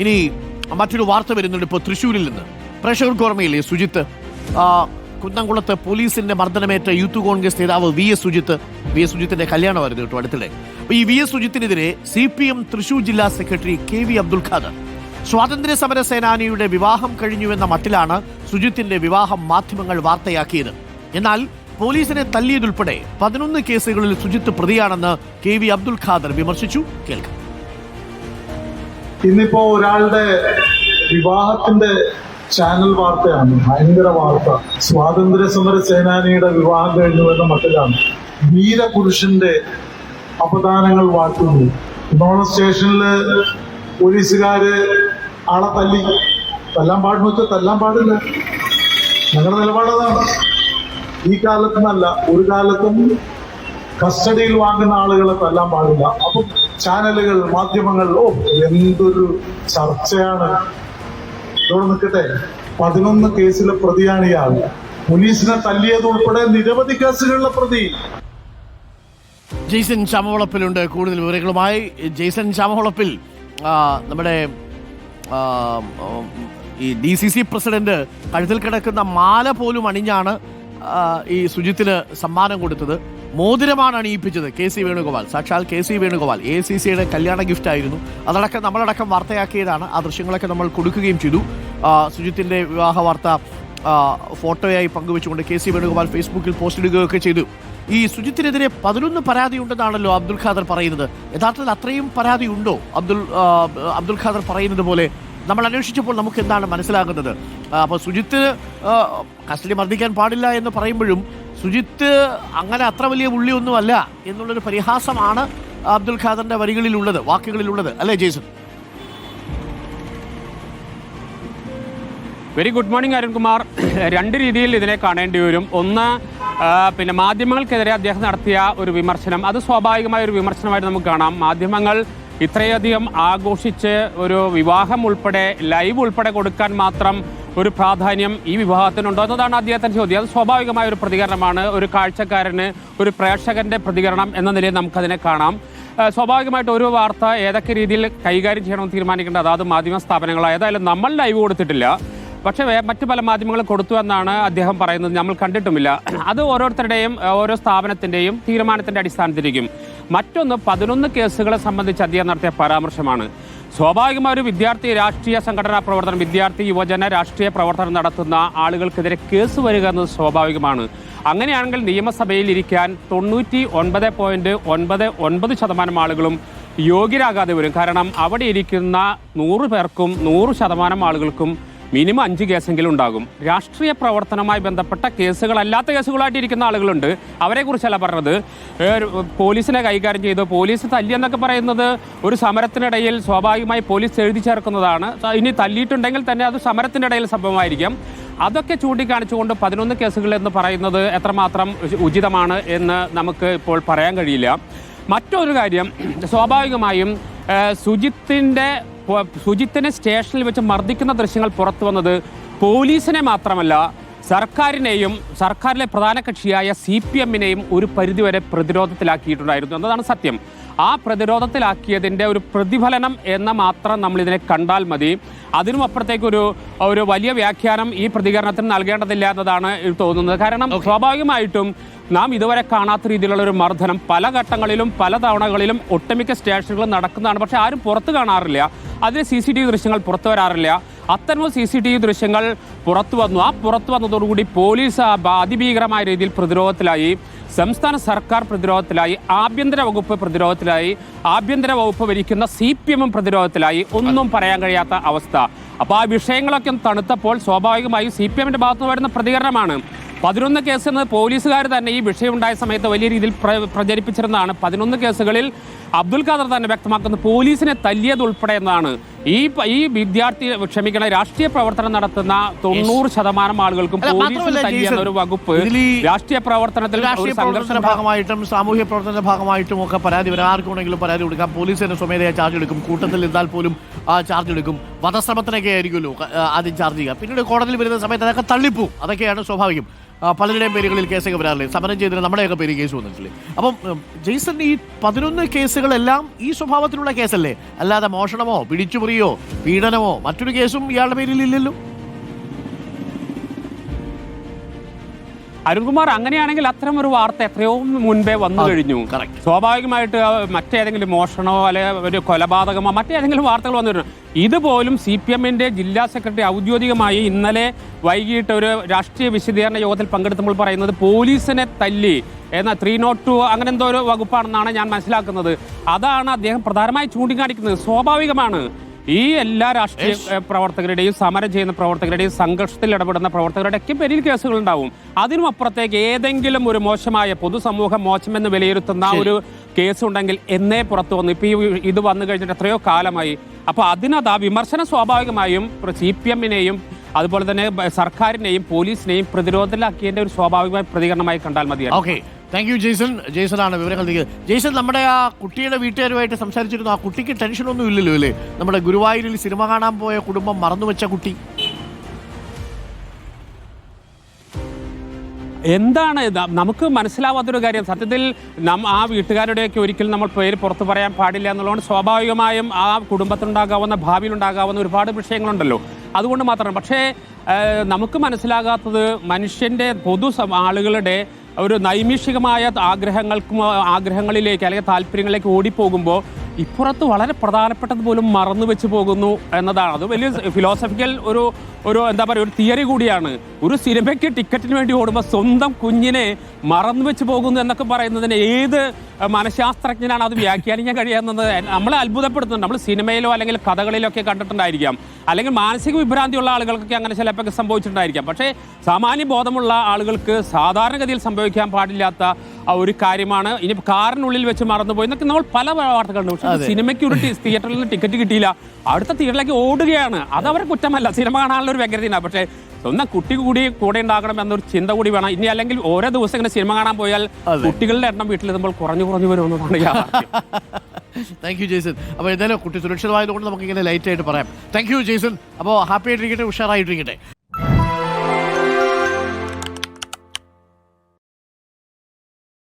ഇനി മറ്റൊരു വാർത്ത വരുന്നുണ്ട് ഇപ്പോൾ തൃശ്ശൂരിൽ നിന്ന്. പ്രേക്ഷകർക്ക് ഓർമ്മയില്ലേ സുജിത്ത്? കുന്നംകുളത്ത് പോലീസിന്റെ മർദ്ദനമേറ്റ യൂത്ത് കോൺഗ്രസ് നേതാവ് V S Sujith. V S സുജിത്തിന്റെ കല്യാണമായിരുന്നു കേട്ടോ അടുത്തിടെ. അപ്പൊ ഈ വി എസ് സുജിത്തിനെതിരെ സി പി എം തൃശൂർ ജില്ലാ secretary K V Abdul Khader. സ്വാതന്ത്ര്യ സമര സേനാനിയുടെ വിവാഹം കഴിഞ്ഞുവെന്ന മട്ടിലാണ് സുജിത്തിന്റെ വിവാഹം മാധ്യമങ്ങൾ വാർത്തയാക്കിയത്. എന്നാൽ പോലീസിനെ തല്ലിയതുൾപ്പെടെ പതിനൊന്ന് കേസുകളിൽ സുജിത്ത് പ്രതിയാണെന്ന് കെ വി അബ്ദുൽ ഖാദർ വിമർശിച്ചു. കേൾക്കാം. ഇന്നിപ്പോ ഒരാളുടെ വിവാഹത്തിന്റെ ചാനൽ വാർത്തയാണ് ഭയങ്കര വാർത്ത. സ്വാതന്ത്ര്യ സമര സേനാനിയുടെ വിവാഹം കഴിഞ്ഞു എന്ന മട്ടിലാണ്. വീരപുരുഷന്റെ അപദാനങ്ങൾ വാഴ്ത്തുന്നു. വിമാന സ്റ്റേഷനിൽ പോലീസുകാര് ആളെ തല്ലി. തല്ലാൻ പാടുന്ന വെച്ചാൽ തല്ലാൻ പാടില്ല. ഞങ്ങളുടെ നിലപാടതാണ് ഈ കാലത്തുനിന്നല്ല ഒരു കാലത്തും കസ്റ്റഡിയിൽ വാങ്ങുന്ന ആളുകളെ തല്ലാൻ പാടില്ല അപ്പം ചാനലുകൾ മാധ്യമങ്ങൾ ഓ എന്തൊരു ചർച്ചയാണ്. ഇവിടെ നിൽക്കട്ടെ. പതിനൊന്ന് കേസിലെ പ്രതിയാണ് ഇയാൾ പോലീസിനെ തല്ലിയത് ഉൾപ്പെടെ നിരവധി കേസുകളിലെ പ്രതി. ജെയ്സൺ ചാമവളപ്പിലുണ്ട് കൂടുതൽ വിവരങ്ങളുമായി ജെയ്സൺ ചാമവളപ്പിൽ നമ്മുടെ ഈ ഡി സി സി പ്രസിഡന്റ് കഴുത്തിൽ കിടക്കുന്ന മാല പോലും അണിഞ്ഞാണ് ഈ സുജിത്തിന് സമ്മാനം കൊടുത്തത്. മോതിരമാണ് അണിയിപ്പിച്ചത് കെ സി വേണുഗോപാൽ. സാക്ഷാൽ K C Venugopal A C സിയുടെ കല്യാണ ഗിഫ്റ്റ് ആയിരുന്നു. അതടക്കം നമ്മളടക്കം വാർത്തയാക്കിയതാണ്. ആ ദൃശ്യങ്ങളൊക്കെ നമ്മൾ കൊടുക്കുകയും ചെയ്തു. സുജിത്തിന്റെ വിവാഹ വാർത്ത ഫോട്ടോയായി പങ്കുവെച്ചുകൊണ്ട് കെ സി വേണുഗോപാൽ ഫേസ്ബുക്കിൽ പോസ്റ്റ് ഇടുകയൊക്കെ ചെയ്തു. ഈ സുജിത്തിനെതിരെ പതിനൊന്ന് പരാതി ഉണ്ടെന്നാണല്ലോ അബ്ദുൽ ഖാദർ പറയുന്നത്. യഥാർത്ഥത്തിൽ അത്രയും പരാതി ഉണ്ടോ? അബ്ദുൽ അബ്ദുൽ ഖാദർ പറയുന്നത് പോലെ നമ്മൾ അന്വേഷിച്ചപ്പോൾ നമുക്ക് എന്താണ് മനസ്സിലാകുന്നത്? അപ്പോൾ സുജിത്ത് കസ്റ്റഡി മർദ്ദിക്കാൻ പാടില്ല എന്ന് പറയുമ്പോഴും സുജിത്ത് അങ്ങനെ അത്ര വലിയ പുള്ളിയൊന്നും അല്ല എന്നുള്ളൊരു പരിഹാസമാണ് അബ്ദുൽ ഖാദറിന്റെ വരികളിലുള്ളത് വാക്കുകളിലുള്ളത്. അല്ലേ Jason? Very good morning Arunkumar രണ്ട് രീതിയിൽ ഇതിനെ കാണേണ്ടി വരും. ഒന്ന് പിന്നെ മാധ്യമങ്ങൾക്കെതിരെ അദ്ദേഹം നടത്തിയ ഒരു വിമർശനം. അത് സ്വാഭാവികമായ ഒരു വിമർശനമായിട്ട് നമുക്ക് കാണാം. മാധ്യമങ്ങൾ ഇത്രയധികം ആഘോഷിച്ച് ഒരു വിവാഹം ഉൾപ്പെടെ ലൈവ് ഉൾപ്പെടെ കൊടുക്കാൻ മാത്രം ഒരു പ്രാധാന്യം ഈ വിവാഹത്തിനുണ്ടോ എന്നതാണ് അദ്ദേഹത്തിന്റെ ചോദ്യം. അത് സ്വാഭാവികമായ ഒരു പ്രതികരണമാണ്. ഒരു കാഴ്ചക്കാരന് ഒരു പ്രേക്ഷകന്റെ പ്രതികരണം എന്ന നിലയിൽ നമുക്കതിനെ കാണാം. സ്വാഭാവികമായിട്ട് ഒരു വാർത്ത ഏതൊക്കെ രീതിയിൽ കൈകാര്യം ചെയ്യണമെന്ന് തീരുമാനിക്കേണ്ടത്? അതാത് മാധ്യമ സ്ഥാപനങ്ങളാണ് ഏതായാലും നമ്മൾ ലൈവ് കൊടുത്തിട്ടില്ല. പക്ഷേ മറ്റു പല മാധ്യമങ്ങൾ കൊടുത്തു എന്നാണ് അദ്ദേഹം പറയുന്നത്. നമ്മൾ കണ്ടിട്ടുമില്ല. അത് ഓരോരുത്തരുടെയും ഓരോ സ്ഥാപനത്തിന്റെയും തീരുമാനത്തിന്റെ അടിസ്ഥാനത്തിലിരിക്കും. മറ്റൊന്ന് പതിനൊന്ന് കേസുകളെ സംബന്ധിച്ച് അദ്ദേഹം നടത്തിയ പരാമർശമാണ്. സ്വാഭാവികമായ ഒരു വിദ്യാർത്ഥി രാഷ്ട്രീയ സംഘടനാ പ്രവർത്തനം വിദ്യാർത്ഥി യുവജന രാഷ്ട്രീയ പ്രവർത്തനം നടത്തുന്ന ആളുകൾക്കെതിരെ കേസ് വരിക എന്നത് സ്വാഭാവികമാണ്. അങ്ങനെയാണെങ്കിൽ നിയമസഭയിൽ ഇരിക്കാൻ തൊണ്ണൂറ്റി ഒൻപത് പോയിന്റ് ഒൻപത് ഒൻപത് ശതമാനം ആളുകളും യോഗ്യരാകാതെ വരും. കാരണം അവിടെ ഇരിക്കുന്ന നൂറ് പേർക്കും നൂറ് ശതമാനം ആളുകൾക്കും മിനിമം അഞ്ച് കേസെങ്കിലും ഉണ്ടാകും. രാഷ്ട്രീയ പ്രവർത്തനവുമായി ബന്ധപ്പെട്ട കേസുകളല്ലാത്ത കേസുകളായിട്ട് ഇരിക്കുന്ന ആളുകളുണ്ട്. അവരെ കുറിച്ചല്ല പറഞ്ഞത്. പോലീസിനെ കൈകാര്യം ചെയ്തു. പോലീസ് തല്ലി എന്നൊക്കെ പറയുന്നത് ഒരു സമരത്തിനിടയിൽ സ്വാഭാവികമായി പോലീസ് എഴുതി ചേർക്കുന്നതാണ്. ഇനി തല്ലിയിട്ടുണ്ടെങ്കിൽ തന്നെ അത് സമരത്തിനിടയിൽ സംഭവമായിരിക്കും. അതൊക്കെ ചൂണ്ടിക്കാണിച്ചുകൊണ്ട് പതിനൊന്ന് കേസുകൾ എന്ന് പറയുന്നത് എത്രമാത്രം ഉചിതമാണ് എന്ന് നമുക്ക് ഇപ്പോൾ പറയാൻ കഴിയില്ല. മറ്റൊരു കാര്യം സ്വാഭാവികമായും സുജിത്തിന്റെ സുജിത്തിനെ സ്റ്റേഷനിൽ വെച്ച് മർദ്ദിക്കുന്ന ദൃശ്യങ്ങൾ പുറത്തു വന്നത് പോലീസിനെ മാത്രമല്ല സർക്കാരിനെയും സർക്കാരിലെ പ്രധാന കക്ഷിയായ സി പി എമ്മിനെയും ഒരു പരിധിവരെ പ്രതിരോധത്തിലാക്കിയിട്ടുണ്ടായിരുന്നു. എന്നതാണ് സത്യം. ആ പ്രതിരോധത്തിലാക്കിയതിന്റെ ഒരു പ്രതിഫലനം എന്ന മാത്രം നമ്മൾ ഇതിനെ കണ്ടാൽ മതി. അതിനും അപ്പുറത്തേക്കൊരു ഒരു വലിയ വ്യാഖ്യാനം ഈ പ്രതികരണത്തിന് നൽകേണ്ടതില്ല എന്നതാണ് തോന്നുന്നത്. കാരണം സ്വാഭാവികമായിട്ടും നാം ഇതുവരെ കാണാത്ത രീതിയിലുള്ള ഒരു മർദ്ദനം പല ഘട്ടങ്ങളിലും പല തവണകളിലും ഒട്ടുമിക്ക സ്റ്റേഷനുകളും നടക്കുന്നതാണ്. പക്ഷെ ആരും പുറത്ത് കാണാറില്ല. അതിന് സി സി ടി വി ദൃശ്യങ്ങൾ പുറത്തു വരാറില്ല. അത്തരം സി സി ടി വി ദൃശ്യങ്ങൾ പുറത്തു വന്നു. ആ പുറത്തു വന്നതോടുകൂടി പോലീസ് അതിഭീകരമായ രീതിയിൽ പ്രതിരോധത്തിലായി. സംസ്ഥാന സർക്കാർ പ്രതിരോധത്തിലായി ആഭ്യന്തര വകുപ്പ് പ്രതിരോധത്തിലായി ആഭ്യന്തര വകുപ്പ് ഭരിക്കുന്ന സി പി എമ്മും പ്രതിരോധത്തിലായി. ഒന്നും പറയാൻ കഴിയാത്ത അവസ്ഥ. അപ്പോൾ ആ വിഷയങ്ങളൊക്കെ തണുത്തപ്പോൾ സ്വാഭാവികമായും സി പി എമ്മിന്റെ ഭാഗത്ത് നിന്ന് വരുന്ന പ്രതികരണമാണ്. പതിനൊന്ന് കേസ് എന്നത് പോലീസുകാർ തന്നെ ഈ വിഷയമുണ്ടായ സമയത്ത് വലിയ രീതിയിൽ പ്ര- പ്രചരിപ്പിച്ചിരുന്നതാണ്. പതിനൊന്ന് കേസുകളിൽ അബ്ദുൽ ഖാദർ തന്നെ വ്യക്തമാക്കുന്നത് പോലീസിനെ തല്ലിയത് ഉൾപ്പെടെ എന്നാണ്. ഈ ഈ വിദ്യാർത്ഥി ക്ഷമിക്കണ രാഷ്ട്രീയ പ്രവർത്തനം നടത്തുന്ന തൊണ്ണൂറ് ശതമാനം ആളുകൾക്കും പോലീസിൽ പോലീസിന് ഒരു വകുപ്പ് രാഷ്ട്രീയ പ്രവർത്തനത്തിൽ രാഷ്ട്രീയ ഭാഗമായിട്ടും സാമൂഹ്യ പ്രവർത്തനത്തിന്റെ ഭാഗമായിട്ടും ഒക്കെ പരാതി വരാം. ആർക്കും വേണമെങ്കിലും പരാതി കൊടുക്കാം. പോലീസ് തന്നെ സ്വമേധയാ ചാർജ് എടുക്കും. കൂട്ടത്തിൽ ഇരുന്നാൽ പോലും ആ ചാർജ് എടുക്കും. വധശ്രമത്തിനൊക്കെ ആയിരിക്കുമല്ലോ ആദ്യം ചാർജ് ചെയ്യുക. പിന്നീട് കോടതിയിൽ വരുന്ന സമയത്ത് അതൊക്കെ തള്ളിപ്പോവും. അതൊക്കെയാണ് സ്വാഭാവികം. പലരുടെയും പേരുകളിൽ കേസൊക്കെ വരാറില്ലേ? സമരം ചെയ്തിട്ട് നമ്മുടെയൊക്കെ പേര് കേസ് വന്നിട്ടില്ലേ? അപ്പം ജെയ്സൺ ഈ പതിനൊന്ന് കേസുകളെല്ലാം ഈ സ്വഭാവത്തിലുള്ള കേസല്ലേ? അല്ലാതെ മോഷണമോ പിടിച്ചുപറിയോ പീഡനമോ മറ്റൊരു കേസും ഇയാളുടെ പേരിൽ ഇല്ലല്ലോ. അരുൺകുമാർ അങ്ങനെയാണെങ്കിൽ അത്തരം ഒരു വാർത്ത എത്രയോ മുൻപേ വന്നു കഴിഞ്ഞു. സ്വാഭാവികമായിട്ട് മറ്റേതെങ്കിലും മോഷണമോ അല്ലെ ഒരു കൊലപാതകമോ മറ്റേതെങ്കിലും വാർത്തകൾ വന്നു കഴിഞ്ഞു ഇതുപോലും സി പി എമ്മിന്റെ ജില്ലാ സെക്രട്ടറി ഔദ്യോഗികമായി ഇന്നലെ വൈകിട്ട് ഒരു രാഷ്ട്രീയ വിശദീകരണ യോഗത്തിൽ പങ്കെടുത്തപ്പോൾ പറയുന്നത് പോലീസിനെ തല്ലി എന്ന ത്രീ നോട്ട് ടു അങ്ങനെ എന്തോ ഒരു വകുപ്പാണെന്നാണ് ഞാൻ മനസ്സിലാക്കുന്നത്. അതാണ് അദ്ദേഹം പ്രധാനമായി ചൂണ്ടിക്കാണിക്കുന്നത്. സ്വാഭാവികമാണ്. ഈ എല്ലാ രാഷ്ട്രീയ പ്രവർത്തകരുടെയും സമരം ചെയ്യുന്ന പ്രവർത്തകരുടെയും സംഘർഷത്തിൽ ഇടപെടുന്ന പ്രവർത്തകരുടെയൊക്കെ പേരിൽ കേസുകൾ ഉണ്ടാവും അതിനും അപ്പുറത്തേക്ക് ഏതെങ്കിലും ഒരു മോശമായ പൊതുസമൂഹം മോശമെന്ന് വിലയിരുത്തുന്ന ഒരു കേസ് ഉണ്ടെങ്കിൽ എന്നേ പുറത്തു വന്നു. ഇപ്പൊ ഇത് വന്നു കഴിഞ്ഞിട്ട് എത്രയോ കാലമായി. അപ്പൊ അതിനത് ആ വിമർശനം സ്വാഭാവികമായും സി പി എമ്മിനെയും അതുപോലെ തന്നെ സർക്കാരിനെയും പോലീസിനെയും പ്രതിരോധത്തിലാക്കിയതിന്റെ ഒരു സ്വാഭാവികമായ പ്രതികരണമായി കണ്ടാൽ മതിയാണ് okay. Thank you Jason Jason ആണ് വിവരങ്ങൾ നൽകിയത്. ജെയ്സൺ നമ്മുടെ ആ കുട്ടിയുടെ വീട്ടുകാരുമായിട്ട് സംസാരിച്ചിരുന്നു. ആ കുട്ടിക്ക് ടെൻഷനൊന്നും ഇല്ലല്ലോ അല്ലേ? നമ്മുടെ ഗുരുവായൂരിൽ സിനിമ കാണാൻ പോയ കുടുംബം മറന്നുവെച്ച കുട്ടി. എന്താണ്? നമുക്ക് മനസ്സിലാവാത്തൊരു കാര്യം. സത്യത്തിൽ നം ആ വീട്ടുകാരുടെയൊക്കെ ഒരിക്കലും നമ്മൾ പേര് പുറത്തു പറയാൻ പാടില്ല എന്നുള്ളതുകൊണ്ട് സ്വാഭാവികമായും ആ കുടുംബത്തിനുണ്ടാകാവുന്ന ഭാവിയിലുണ്ടാകാവുന്ന ഒരുപാട് വിഷയങ്ങളുണ്ടല്ലോ. അതുകൊണ്ട് മാത്രമാണ് പക്ഷേ നമുക്ക് മനസ്സിലാകാത്തത് മനുഷ്യന്റെ പൊതു ആളുകളുടെ ഒരു നൈമിഷികമായ ആഗ്രഹങ്ങൾക്കും ആഗ്രഹങ്ങളിലേക്ക് അല്ലെങ്കിൽ താല്പര്യങ്ങളിലേക്ക് ഓടിപ്പോകുമ്പോൾ ഇപ്പുറത്ത് വളരെ പ്രധാനപ്പെട്ടത് പോലും മറന്നു വെച്ച് പോകുന്നു എന്നതാണ്. അത് വലിയ ഫിലോസഫിക്കൽ ഒരു ഒരു എന്താ പറയുക ഒരു തിയറി കൂടിയാണ്. ഒരു സിനിമയ്ക്ക് ടിക്കറ്റിന് വേണ്ടി ഓടുമ്പോൾ സ്വന്തം കുഞ്ഞിനെ മറന്നു വെച്ച് പോകുന്നു എന്നൊക്കെ പറയുന്നതിന് ഏത് മനഃശാസ്ത്രജ്ഞനാണ് അത് വ്യാഖ്യാനിക്കാൻ കഴിയുന്നത് നമ്മളെ അത്ഭുതപ്പെടുത്തുന്നുണ്ട്. നമ്മൾ സിനിമയിലോ അല്ലെങ്കിൽ കഥകളിലൊക്കെ കണ്ടിട്ടുണ്ടായിരിക്കാം. അല്ലെങ്കിൽ മാനസിക വിഭ്രാന്തിയുള്ള ആളുകൾക്കൊക്കെ അങ്ങനെ ചിലപ്പോൾ സംഭവിച്ചിട്ടുണ്ടായിരിക്കാം. പക്ഷേ സാമാന്യ ബോധമുള്ള ആളുകൾക്ക് സാധാരണഗതിയിൽ സംഭവിക്കാൻ പാടില്ലാത്ത ഒരു കാര്യമാണ്. ഇനി കാറിനുള്ളിൽ വെച്ച് മറന്നുപോയി എന്നൊക്കെ നമ്മൾ പല വാർത്തകളുണ്ട് പക്ഷേ സിനിമയ്ക്ക് ഒരു തിയേറ്ററിൽ നിന്ന് ടിക്കറ്റ് കിട്ടിയില്ല. അടുത്ത തിയേറ്ററിലേക്ക് ഓടുകയാണ്. അത് അവരെ കുറ്റമല്ല. സിനിമ കാണാനുള്ള ഒരു വ്യഗ്രതയാണ് പക്ഷേ സ്വന്തം കുട്ടി കൂടി കൂടെ ഉണ്ടാകണം എന്നൊരു ചിന്ത കൂടി വേണം. ഇനി അല്ലെങ്കിൽ ഓരോ ദിവസം ഇങ്ങനെ സിനിമ കാണാൻ പോയാൽ കുട്ടികളുടെ എണ്ണം വീട്ടിലെത്തുമ്പോൾ കുറഞ്ഞു കുറഞ്ഞു വരുമെന്നതാണ് താങ്ക് യു ജെയ്സൺ. അപ്പോൾ എന്തായാലും കുട്ടി സുരക്ഷിതമായതുകൊണ്ട് നമുക്ക് ഇങ്ങനെ ലൈറ്റ് ആയിട്ട് പറയാം. Thank you Jason. അപ്പോൾ ഹാപ്പി ആയിട്ടിരിക്കട്ടെ ഉഷാറായിട്ടിരിക്കട്ടെ.